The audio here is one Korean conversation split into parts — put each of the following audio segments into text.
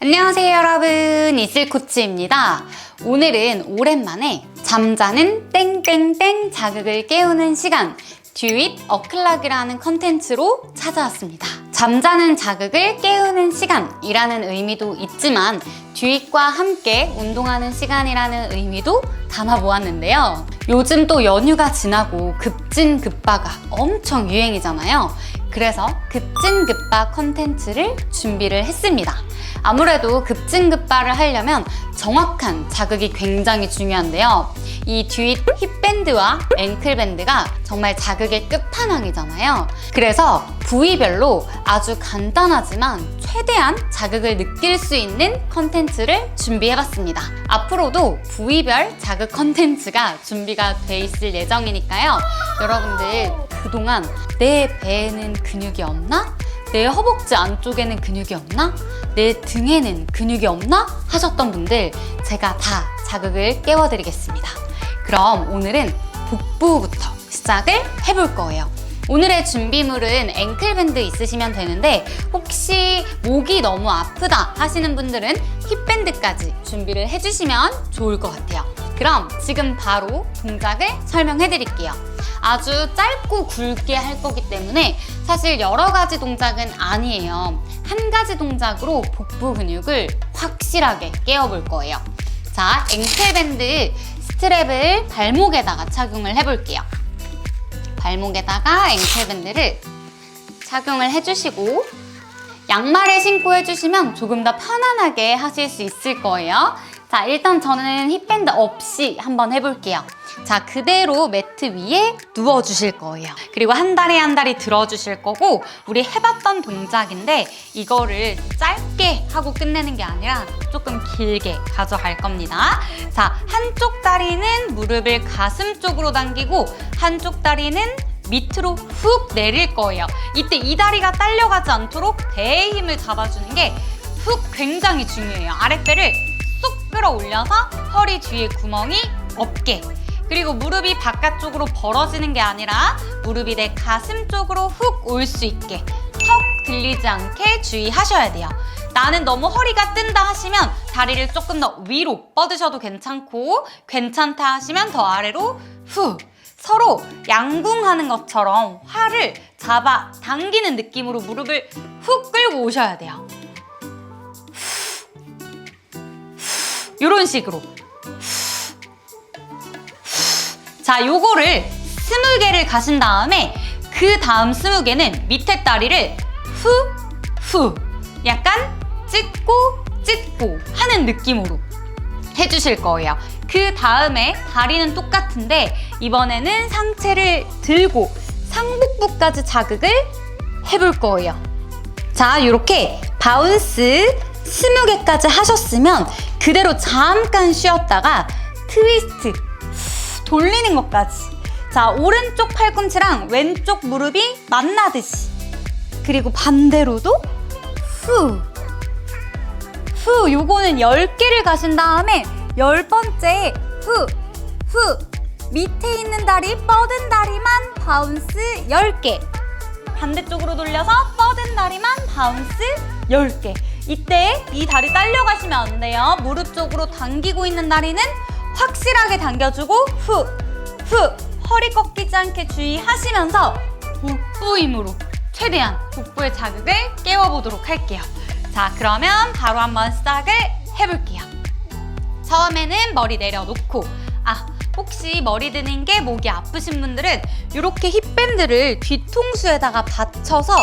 안녕하세요 여러분. 이슬코치입니다. 오늘은 오랜만에 잠자는 땡땡땡 자극을 깨우는 시간 듀잇 어클락이라는 컨텐츠로 찾아왔습니다. 잠자는 자극을 깨우는 시간이라는 의미도 있지만 듀잇과 함께 운동하는 시간이라는 의미도 담아보았는데요. 요즘 또 연휴가 지나고 급진급바가 엄청 유행이잖아요 그래서 급진급바 컨텐츠를 준비를 했습니다. 아무래도 급진급바를 하려면 정확한 자극이 굉장히 중요한데요. 이 듀잇 힙밴드와 앵클밴드가 정말 자극의 끝판왕이잖아요. 그래서 부위별로 아주 간단하지만 최대한 자극을 느낄 수 있는 컨텐츠를 준비해봤습니다. 앞으로도 부위별 자극 컨텐츠가 준비가 돼 있을 예정이니까요. 여러분들 그동안 내 배에는 근육이 없나? 내 허벅지 안쪽에는 근육이 없나? 내 등에는 근육이 없나? 하셨던 분들 제가 다 자극을 깨워드리겠습니다. 그럼 오늘은 복부부터 시작을 해볼 거예요. 오늘의 준비물은 앵클밴드 있으시면 되는데 혹시 목이 너무 아프다 하시는 분들은 힙밴드까지 준비를 해주시면 좋을 것 같아요. 그럼 지금 바로 동작을 설명해 드릴게요. 아주 짧고 굵게 할 거기 때문에 사실 여러 가지 동작은 아니에요. 한 가지 동작으로 복부 근육을 확실하게 깨워볼 거예요. 자, 앵클밴드 스트랩을 발목에다가 착용을 해볼게요. 발목에다가 앵클밴드를 착용을 해주시고 양말을 신고 해주시면 조금 더 편안하게 하실 수 있을 거예요. 자, 일단 저는 힙밴드 없이 한번 해볼게요. 자, 그대로 매트 위에 누워주실 거예요. 그리고 한 다리 한 다리 들어주실 거고, 우리 해봤던 동작인데, 이거를 짧게 하고 끝내는 게 아니라 조금 길게 가져갈 겁니다. 자, 한쪽 다리는 무릎을 가슴 쪽으로 당기고, 한쪽 다리는 밑으로 훅 내릴 거예요. 이때 이 다리가 딸려가지 않도록 배의 힘을 잡아주는 게 훅 굉장히 중요해요. 아랫배를 쏙 끌어올려서 허리 뒤에 구멍이 없게. 그리고 무릎이 바깥쪽으로 벌어지는 게 아니라 무릎이 내 가슴 쪽으로 훅 올 수 있게 턱 들리지 않게 주의하셔야 돼요. 나는 너무 허리가 뜬다 하시면 다리를 조금 더 위로 뻗으셔도 괜찮고 괜찮다 하시면 더 아래로 후 서로 양궁하는 것처럼 활을 잡아 당기는 느낌으로 무릎을 훅 끌고 오셔야 돼요. 이런 식으로. 자, 요거를 스무 개를 가신 다음에 그 다음 스무 개는 밑에 다리를 후, 후. 약간 찢고, 찢고 하는 느낌으로 해주실 거예요. 그 다음에 다리는 똑같은데 이번에는 상체를 들고 상복부까지 자극을 해볼 거예요. 자, 이렇게 바운스 20개까지 하셨으면 그대로 잠깐 쉬었다가 트위스트 돌리는 것까지. 자, 오른쪽 팔꿈치랑 왼쪽 무릎이 만나듯이. 그리고 반대로도 후. 후, 요거는 10개를 가신 다음에 열 번째 후, 후. 밑에 있는 다리, 뻗은 다리만 바운스 10개. 반대쪽으로 돌려서 뻗은 다리만 바운스 10개. 이때 이 다리 딸려가시면 안 돼요. 무릎 쪽으로 당기고 있는 다리는 확실하게 당겨주고 후, 후. 허리 꺾이지 않게 주의하시면서 복부 힘으로 최대한 복부의 자극을 깨워보도록 할게요. 자, 그러면 바로 한번 시작을 해볼게요. 처음에는 머리 내려놓고 아 혹시 머리 드는 게 목이 아프신 분들은 이렇게 힙밴드를 뒤통수에다가 받쳐서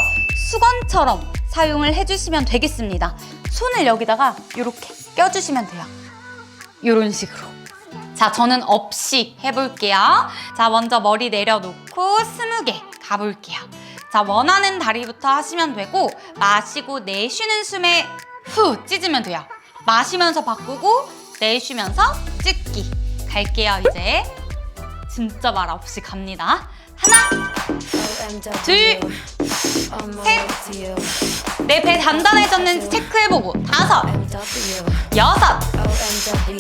수건처럼 사용을 해주시면 되겠습니다. 손을 여기다가 이렇게 껴주시면 돼요. 이런 식으로. 자, 저는 없이 해볼게요. 자, 먼저 머리 내려놓고 스무 개 가볼게요. 자, 원하는 다리부터 하시면 되고 마시고 내쉬는 숨에 후 찢으면 돼요. 마시면서 바꾸고 내쉬면서 찢기 갈게요 이제. 진짜 말 없이 갑니다. 하나 둘, 내배 단단해졌는지 체크해보고. 다섯 여섯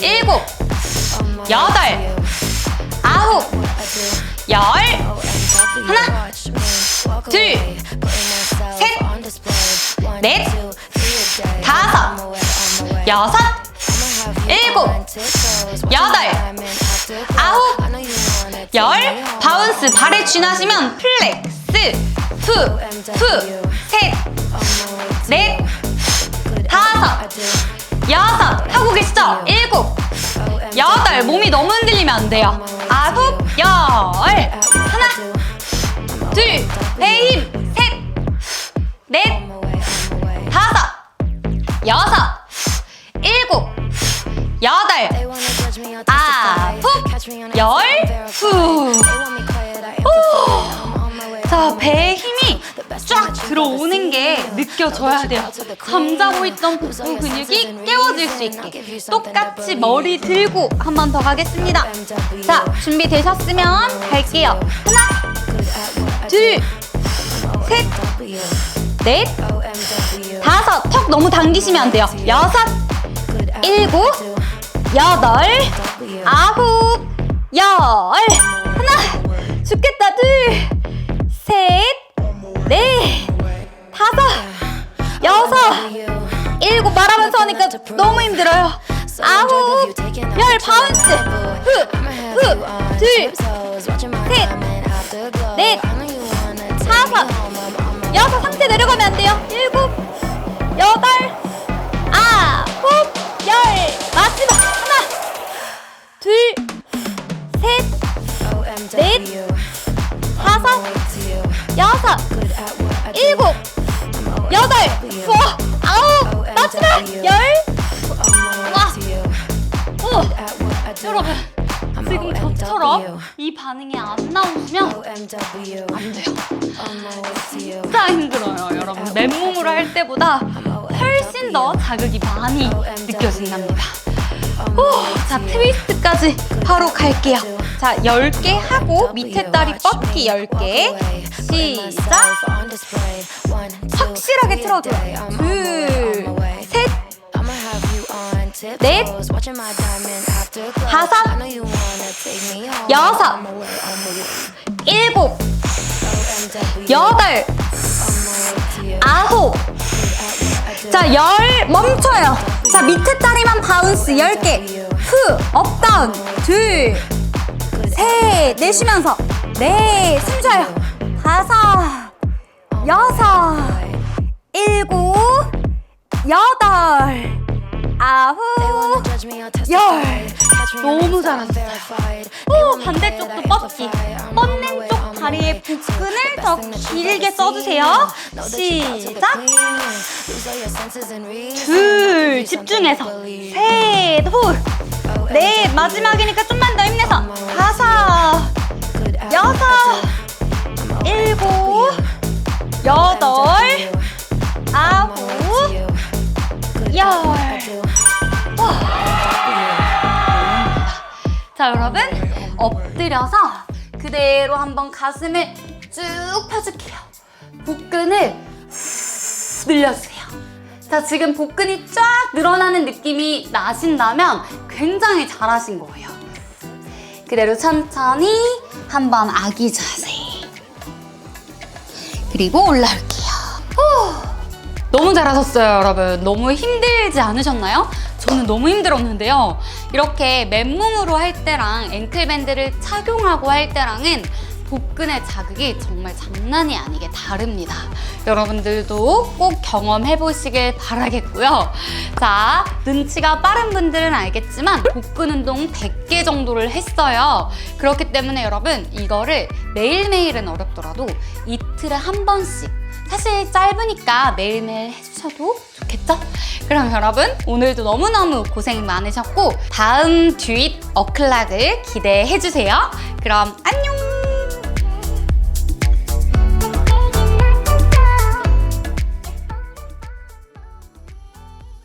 일곱 여덟 아홉 열. 하나 둘 셋, 넷, 다섯, 여섯, 여덟, 아홉, 열. 바운스 발에 쥐나시면 플렉스. 후, 후, 셋, 넷, 다섯, 여섯. 하고 계시죠? 일곱, 여덟. 몸이 너무 흔들리면 안 돼요. 아홉, 열. 하나, 둘, 배 힘, 셋, 넷, 다섯, 여섯, 일곱, 여덟, 아홉, 열, 후. 자, 배에 힘이 쫙 들어오는 게 느껴져야 돼요. 잠자고 있던 복부 근육이 깨워질 수 있게. 똑같이 머리 들고 한 번 더 가겠습니다. 자, 준비되셨으면 갈게요. 하나, 둘, 셋, 넷, 다섯. 턱 너무 당기시면 안 돼요. 여섯, 일곱, 여덟, 아홉, 열. 하나, 죽겠다. 둘, 셋, 넷, 다섯, 여섯, 일곱 말하면서 하니까 너무 힘들어요. 아홉, 열 바운스. 후, 후, 둘, 셋, 넷, 다섯, 여섯 상태 내려가면 안 돼요. 일곱, 여덟, 아홉, 열 넷, 다섯, 여섯, 일곱, 여덟, 와, 아홉, 마지막 열. 와, 오, 여러분 지금 저처럼 이 반응이 안 나오시면 안 돼요. 진짜 힘들어요, 여러분. 맨몸으로 할 때보다 훨씬 더 자극이 많이 느껴진답니다. 오, 자, 트위스트까지 바로 갈게요. 자, 10개 하고 밑에 다리 뻗기 10개. 시작. 확실하게 틀어줘요. 둘, 셋, 넷, 다섯, 여섯, 일곱, 여덟, 아홉. 자, 열 멈춰요. 자, 밑에 다리만 바운스 10개. 후, 업다운. 둘, 셋, 내쉬면서. 넷, 숨 쉬어요. 다섯, 여섯, 일곱, 여덟, 아홉, 열. 너무 잘하셨어요. 오, 반대쪽도 뻗기. 뻗는 쪽 다리의 복근을 더 길게 써주세요. 시작. 둘, 집중해서. 셋, 후. 넷, 마지막이니까 좀만 더 힘내서. 다섯, 여섯, 일곱, 여덟, 아홉, 열. 자, 여러분. 엎드려서 그대로 한번 가슴을 쭉 펴줄게요. 복근을 후 늘려주세요. 자, 지금 복근이 쫙 늘어나는 느낌이 나신다면 굉장히 잘하신 거예요. 그대로 천천히 한번 아기 자세. 그리고 올라올게요. 후. 너무 잘하셨어요, 여러분. 너무 힘들지 않으셨나요? 저는 너무 힘들었는데요. 이렇게 맨몸으로 할 때랑 앵클밴드를 착용하고 할 때랑은 복근의 자극이 정말 장난이 아니게 다릅니다. 여러분들도 꼭 경험해 보시길 바라겠고요. 자, 눈치가 빠른 분들은 알겠지만 복근 운동 100개 정도를 했어요. 그렇기 때문에 여러분 이거를 매일매일은 어렵더라도 이틀에 한 번씩 사실 짧으니까 매일매일 해주셔도 좋겠죠? 그럼 여러분 오늘도 너무너무 고생 많으셨고 다음 듀잇 어클락을 기대해주세요. 그럼 안녕!